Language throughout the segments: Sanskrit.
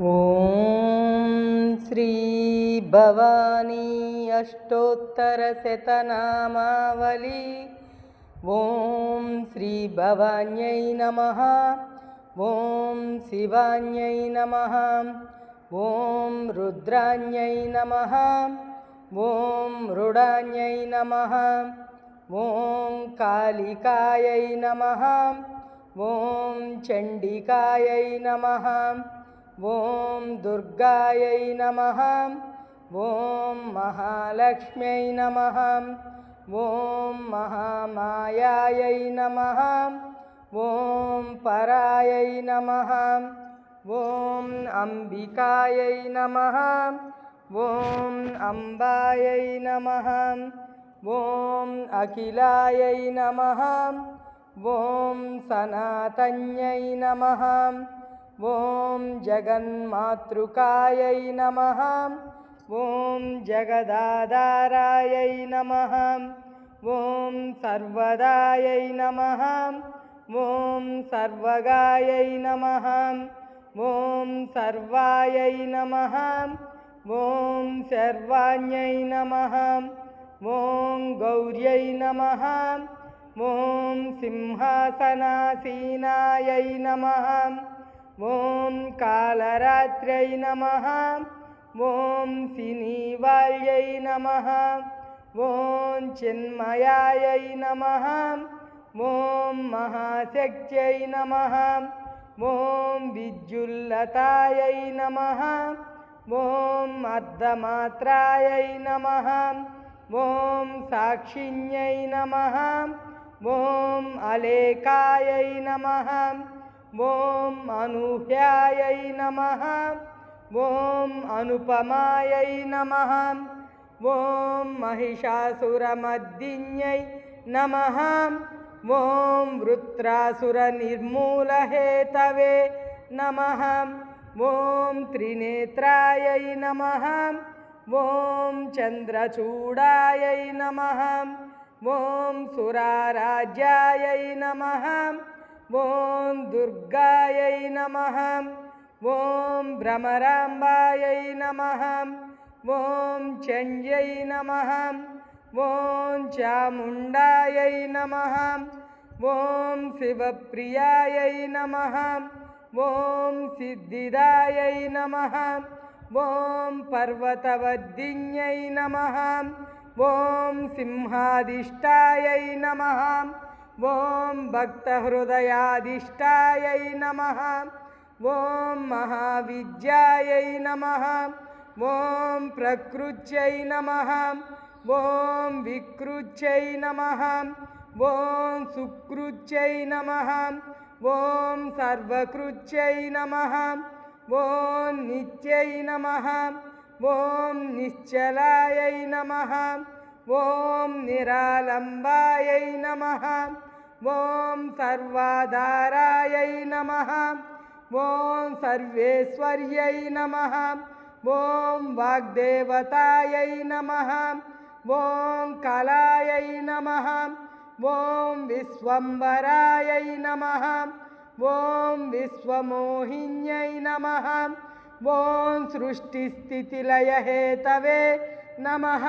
ॐ श्रीभवानी अष्टोत्तरशतनामावली। ॐ श्रीभवान्यै नमः। ॐ शिवान्यै नमः। ॐ रुद्रान्यै नमः। ॐ मृडान्यै नमः। ॐ कालिकायै नमः। ॐ चण्डिकायै नमः ॐ दुर्गायै नमः ॐ महालक्ष्म्यै नमः ॐ महामायायै नमः ॐ परायै नमः ॐ अम्बिकायै नमः ॐ अम्बायै नमः ॐ अखिलायै नमः ॐ सनातन्यै नमः ॐ जगन्मातृकायै नमः। ॐ जगदाधारायै नमः। ॐ सर्वदायै नमः। ॐ सर्वगायै नमः। ॐ सर्वायै नमः। ॐ सर्वाण्यै नमः। ॐ गौर्यै नमः। ॐ सिंहासनासीनायै नमः ॐ कालरात्र्यै नमः। ॐ सिनीवाल्यै नमः। ॐ चिन्मयायै नमः। ॐ महाशक्त्यै नमः। ॐ विद्युल्लतायै नमः। ॐ अर्धमात्रायै नमः। ॐ साक्षिण्यै नमः। ॐ अलेकायै नमः ॐ अनूह्यायै नमः। ॐ अनुपमायै नमः। ॐ महिषासुरमर्दिन्यै नमः। ॐ वृत्रासुरनिर्मूलहेतवे नमः। ॐ त्रिनेत्रायै नमः। ॐ चन्द्रचूडायै नमः। ॐ सुराराज्यायै नमः ॐ दुर्गायै नमः ॐ भ्रमराम्बायै नमः ॐ चण्ड्यै नमः ॐ चामुण्डायै नमः ॐ शिवप्रियायै नमः ॐ सिद्धिदायै नमः ॐ पर्वतवद्दिन्यै नमः ॐ सिंहादिष्टायै नमः ॐ भक्तहृदयादिष्टायै नमः। ॐ महाविद्यायै नमः। ॐ प्रकृत्यै नमः। ॐ विकृत्यै नमः। ॐ सुकृत्यै नमः। ॐ सर्वकृत्यै नमः। ॐ नित्यै नमः। ॐ निश्चलायै नमः ॐ निरालम्बायै नमः। ॐ सर्वाधारायै नमः। ॐ सर्वेश्वर्यै नमः। ॐ वाग्देवतायै नमः। ॐ कलायै नमः। ॐ विश्वम्बरायै नमः। ॐ विश्वमोहिन्यै नमः। ॐ सृष्टिस्थितिलयहेतवे नमः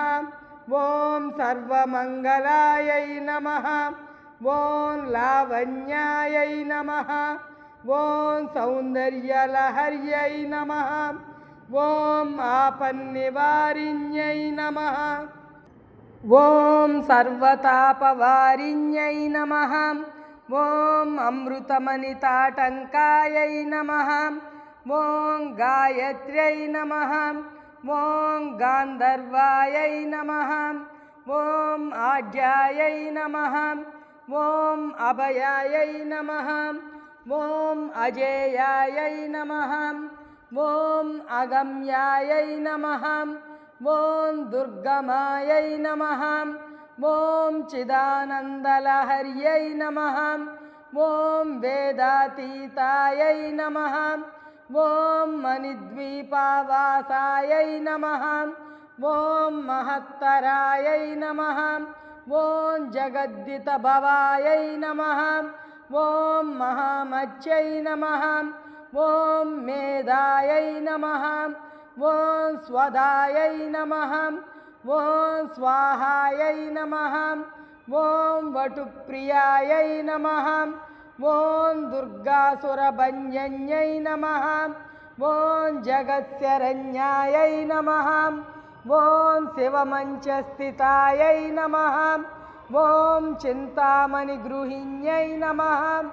ॐ सर्वमङ्गलायै नमः। ॐ लावण्यायै नमः। ॐ सौन्दर्यलहर्यै नमः। ॐ आपन्निवारिण्यै नमः। ॐ सर्वतापवारिण्यै नमः। ॐ अमृतमणिताटङ्कायै नमः। ॐ गायत्र्यै नमः ॐ गान्धर्वायै नमः ॐ आढ्यायै नमः ॐ अभयायै नमः ॐ अजेयायै नमः ॐ अगम्यायै नमः ॐ दुर्गमायै नमः ॐ चिदानन्दलहर्यै नमः ॐ वेदातीतायै नमः ॐ मणिद्वीपावासायै नमः। ॐ महत्तरायै नमः। ॐ जगद्दितभवायै नमः। ॐ महामच्यै नमः। ॐ मेधायै नमः। ॐ स्वदायै नमः। ॐ स्वाहायै नमः। ॐ वटुप्रियायै नमः ॐ दुर्गासुरभञ्जन्यै नमः। ॐ जगत्स्यरण्यायै नमः। ॐ शिवमञ्चस्थितायै नमः। ॐ चिन्तामणिगृहिण्यै नमः।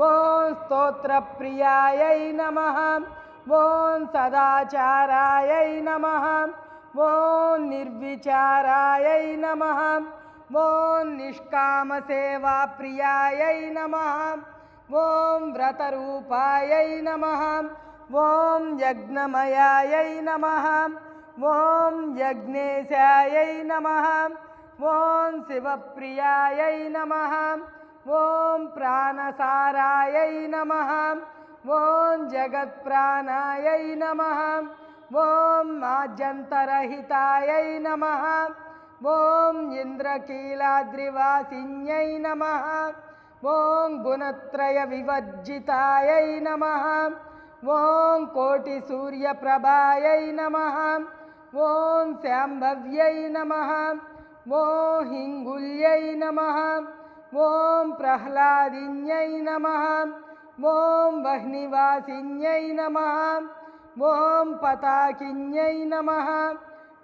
ॐ स्तोत्रप्रियायै नमः। ॐ सदाचारायै नमः। ॐ निर्विचारायै नमः ॐ निष्कामसेवाप्रियायै नमः। ॐ व्रतरूपायै नमः। ॐ यज्ञमयायै नमः। ॐ यज्ञेशायै नमः। ॐ शिवप्रियायै नमः। ॐ प्राणसारायै नमः। ॐ जगत्प्राणायै नमः। ॐ माज्यन्तरहितायै नमः ॐ इन्द्रकीलाद्रिवासिन्यै नमः। ॐ गुणत्रयविवर्जितायै नमः। ॐ कोटिसूर्यप्रभायै नमः। ॐ शाम्भव्यै नमः। ॐ हिङ्गुल्यै नमः। ॐ प्रह्लादिन्यै नमः। ॐ वह्निवासिन्यै नमः। ॐ पताकिन्यै नमः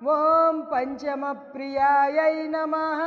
ॐ पञ्चमप्रियायै नमः।